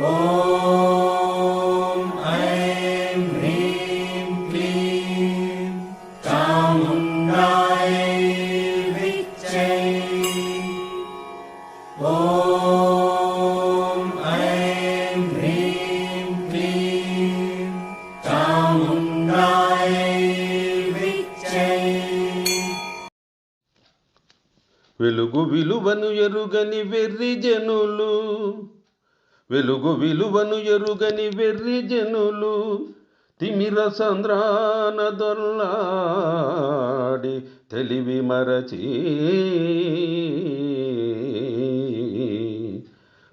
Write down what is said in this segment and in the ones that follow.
ॐ ऐं ह्रीं क्लीं चामुण्डाय विच्चै ॐ ऐं ह्रीं क्लीं चामुण्डाय विच्चै వెలుగు విలువను ఎరుగని వెర్రి జనులు వెలుగు విలువను ఎరుగని వెర్రి జనులు తిమిర సంద్రాన దొల్లాడి తెలివి మరచి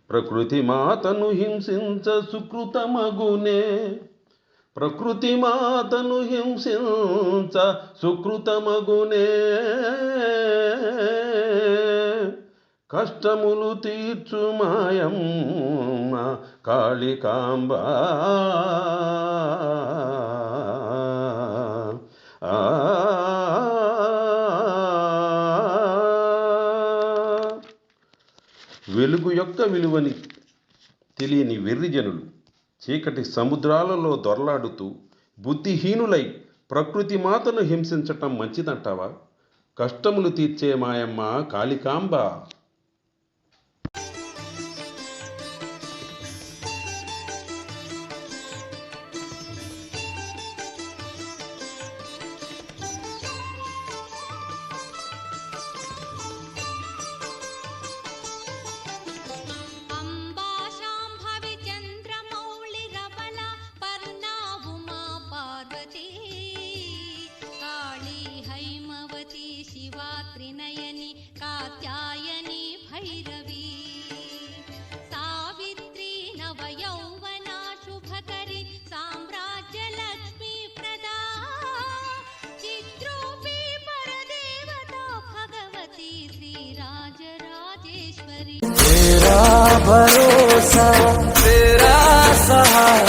ప్రకృతి మాతను హింసించ సుకృతమగునే ప్రకృతి మాతను హింసించ సుకృతమగునే. కష్టములు తీర్చు మాయం కాళికాంబ ఆ వెలుగు యొక్క విలువని తెలియని వెర్రిజనులు చీకటి సముద్రాలలో దొరలాడుతూ బుద్ధిహీనులై ప్రకృతి మాతను హింసించటం మంచిదంటావా? కష్టములు తీర్చే మాయమ్మ కాళికాంబ. त्रिनयनी कात्यायनी भैरवी सावित्री नवयौवना शुभकरी साम्राज्यलक्ष्मी प्रदा चिद्रूपी परदेवता भगवती श्रीराजराजेश्वरी तेरा भरोसा तेरा सहारा